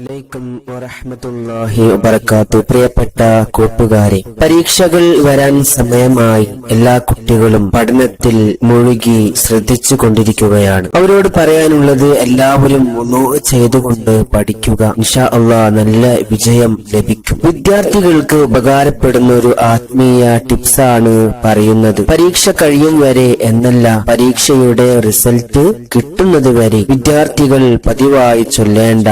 അലൈക്കും പ്രിയപ്പെട്ട കൂട്ടുകാരെ പരീക്ഷകൾ വരാൻ സമയമായി എല്ലാ കുട്ടികളും പഠനത്തിൽ മുഴുകി ശ്രദ്ധിച്ചു കൊണ്ടിരിക്കുകയാണ്. അവരോട് പറയാനുള്ളത് എല്ലാവരും ചെയ്തുകൊണ്ട് പഠിക്കുക. ഇൻഷാ അള്ളാ നല്ല വിജയം ലഭിക്കും. വിദ്യാർത്ഥികൾക്ക് ഉപകാരപ്പെടുന്ന ഒരു ആത്മീയ ടിപ്സ് ആണ് പറയുന്നത്. പരീക്ഷ കഴിയും വരെ എന്നല്ല പരീക്ഷയുടെ റിസൾട്ട് കിട്ടുന്നത് വരെ. വിദ്യാർത്ഥികൾ പതിവായി ചൊല്ലേണ്ട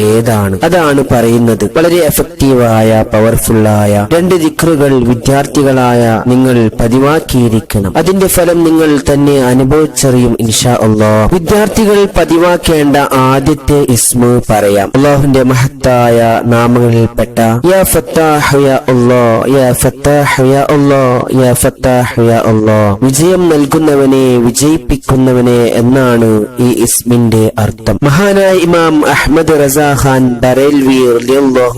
ഏതാണ്? അതാണ് പറയുന്നത്. വളരെ എഫക്റ്റീവായ പവർഫുള്ളായ രണ്ട് ദിക്റുകൾ വിദ്യാർത്ഥികളായ നിങ്ങൾ പതിവാക്കിയിരിക്കണം. അതിന്റെ ഫലം നിങ്ങൾ തന്നെ അനുഭവിച്ചറിയും ഇൻഷാ അള്ളാഹ് വിദ്യാർത്ഥികൾ പതിവാക്കേണ്ട ആദ്യത്തെ ഇസ്മു പറയാം. അള്ളാഹുന്റെ മഹത്തായ നാമങ്ങളിൽപ്പെട്ട യാ യാ യാ യാ യാ യാ വിജയം നൽകുന്നവനെ വിജയിപ്പിക്കുന്നവനെ എന്നാണ് ഈ ഇസ്മിന്റെ അർത്ഥം. മഹാനായ ഇമാം അഹമ്മദ് റസാ ഖാൻ ബറേൽവി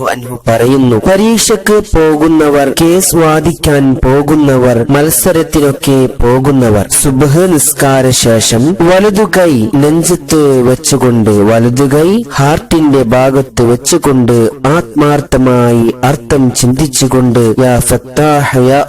അൻഹു പറയുന്നു പരീക്ഷയ്ക്ക് പോകുന്നവർ കേസ് വാദിക്കാൻ പോകുന്നവർ മത്സരത്തിനൊക്കെ പോകുന്നവർ സുബഹ് നിസ്കാര ശേഷം വലതുകൈ നെഞ്ചത്ത് വെച്ചുകൊണ്ട് വലതുകൈ ഹാർട്ടിന്റെ ഭാഗത്ത് വെച്ചുകൊണ്ട് ആത്മാർത്ഥമായി അർത്ഥം ചിന്തിച്ചുകൊണ്ട് യാ യാ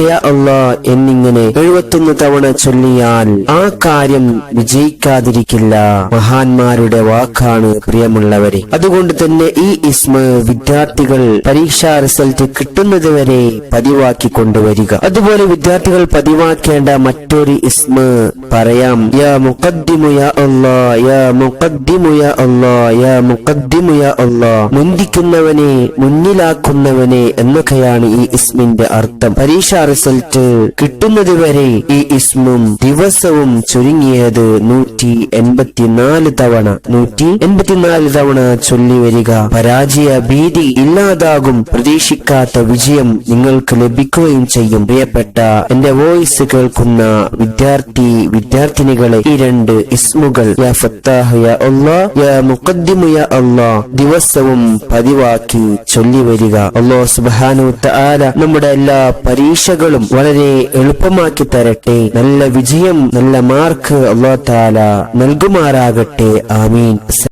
യാ യാ എന്നിങ്ങനെ എഴുപത്തൊന്ന് തവണ ചൊല്ലിയാൽ ആ കാര്യം വിജയിക്കാതിരിക്കില്ല. മഹാന്മാരുടെ വാക്കാണ് പ്രിയമുള്ളവരെ. അതുകൊണ്ട് തന്നെ ഈ ഇസ്മ വിദ്യാർത്ഥികൾ പരീക്ഷാ റിസൾട്ട് കിട്ടുന്നത് വരെ പതിവാക്കി കൊണ്ടുവരിക. അതുപോലെ വിദ്യാർത്ഥികൾ പതിവാക്കേണ്ട മറ്റൊരു ഇസ്മ പറയാം. യാ മുഖദ്ദിമു യാ അല്ലാ യാ മുഖദ്ദിമു യാ അല്ലാ യാ മുഖദ്ദിമു യാ അല്ലാ. മുന്തിക്കുന്നവനെ മുന്നിലാക്കുന്നവനെ എന്നൊക്കെയാണ് ഈ ഇസ്മിന്റെ അർത്ഥം. പരീക്ഷാ റിസൾട്ട് കിട്ടുന്നത് വരെ ഈ ഇസ്മും ദിവസവും ചുരുങ്ങിയത് നൂറ്റി എൺപത്തിനാല് തവണ. നൂറ്റി എൺപത്തിനാല് തവണ ചൊല്ലി വരിക. പരാജയ ഭീതി ഇല്ലാതാകും. പ്രതീക്ഷിക്കാത്ത വിജയം നിങ്ങൾക്ക് ലഭിക്കുകയും ചെയ്യും. പ്രിയപ്പെട്ട എന്റെ വോയിസ് കേൾക്കുന്ന വിദ്യാർത്ഥി വിദ്യാർത്ഥിനികളെ ഈ രണ്ട് ഇസ്മുകൾ. യാ യാ യാ മുഖദ്ദിമു യാ ദിവസവും പതിവാക്കി ചൊല്ലി വരിക. അല്ലാഹു സുബ്ഹാനഹു തആല നമ്മുടെ എല്ലാ പരീക്ഷകളും വളരെ എളുപ്പമാക്കി തരട്ടെ. നല്ല വിജയം നല്ല മാർക്ക് അല്ലാഹു താല നൽകുമാറാകട്ടെ. ആമീൻ.